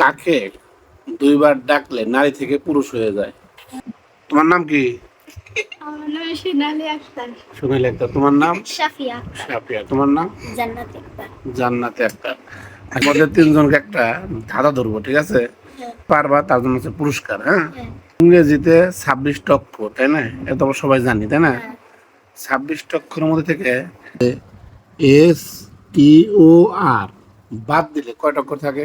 কাকে দুইবার ডাকলে নারী থেকে পুরুষ হয়ে যায়? তোমার নাম কি? আমার নাম সোনালি আক্তার। তোমার নাম? সাফিয়া সাফিয়া তোমার নাম? জান্নাত আক্তার। জান্নাতে আক্তার। আমাদের তিনজনকে একটা ধাঁধা ধরবো ঠিক আছে? পারবা তার জন্য হচ্ছে পুরস্কার হ্যাঁ? হ্যাঁ। ইংরেজিতে ছাব্বিশ অক্ষর তাই না? এটা তো আমরা সবাই জানি তাই না? হ্যাঁ। ছাব্বিশ টক্ষর মধ্যে থেকে এস টি ও আর বাদ দিলে কয়টা অক্ষর থাকে?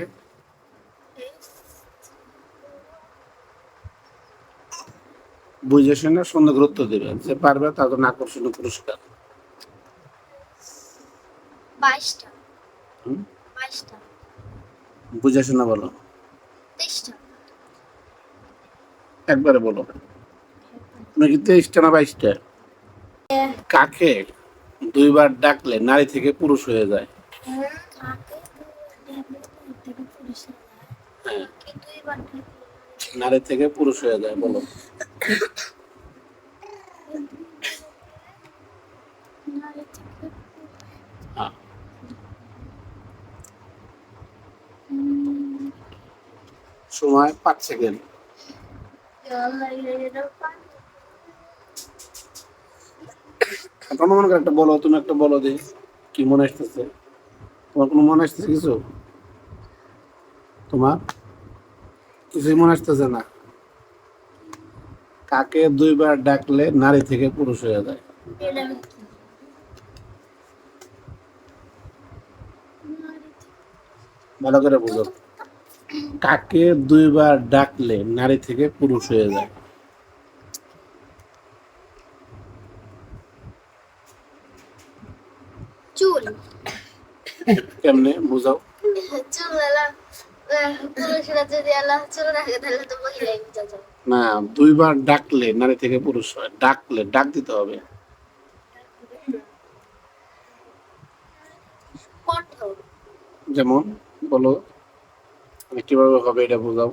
বুঝে শুনে সুন্দর গুরুত্ব দেবেন যে পারবে তার জন্য আকর্ষণীয় পুরস্কার। হুম? বুঝে শুনে বলো। একবারে বলো। তুমি কি তেইশটা না বাইশটা? কাকে? দুইবার ডাকলে নারী থেকে পুরুষ হয়ে যায়। হ্যাঁ। নারী থেকে পুরুষ হয়ে যায় বলো। হ্যাঁ। সময় পাঁচ সেকেন্ড। এখন মনে করো একটা বলো, তুমি একটা বলো যে কি মনে আসতেছে। তোমার কোনো মনে আসতেছে কিছু? তোমার? কিছুই মনে আসতেছে না। কাকে দুইবার ডাকলে নারী থেকে পুরুষ হয়ে যায়? ভালো করে বুঝো। কাকে দুইবার ডাকলে নারী থেকে পুরুষ হয়ে যায়? চুল। কেমনে বুঝাও? চুল না, দুইবার ডাকলে, নারী থেকে পুরুষ হয়। ডাকলে, ডাক দিতে হবে। যেমন, বলো কীভাবে হবে এটা বোঝাও।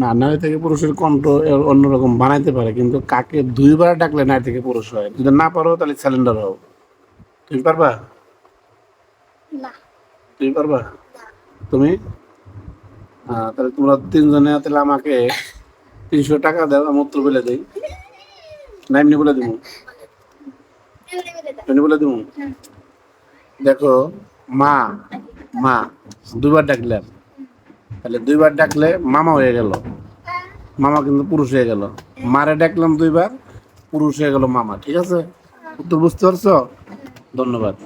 না, নারী থেকে পুরুষের কণ্ঠ অন্যরকম বানাইতে পারে, কিন্তু কাকে দুইবার ডাকলে নারী থেকে পুরুষ হয়, যদি না পারো তাহলে স্যালেন্ডার হও। তুমি পারবা? না। তুমি পারবা? তুমি? তাহলে তোমরা তিনজনে তাহলে আমাকে তিনশো টাকা দাও আমি উত্তর বলে দিই। না এমনি বলে দিব। এমনি বলে দিব? দেখো মা মা দুইবার ডাকলাম তাহলে দুইবার ডাকলে মামা হয়ে গেল। মামা কিন্তু পুরুষ হয়ে গেল। মারে ডাকলাম দুইবার পুরুষ হয়ে গেল মামা ঠিক আছে? উত্তর বুঝতে পারছ? ধন্যবাদ।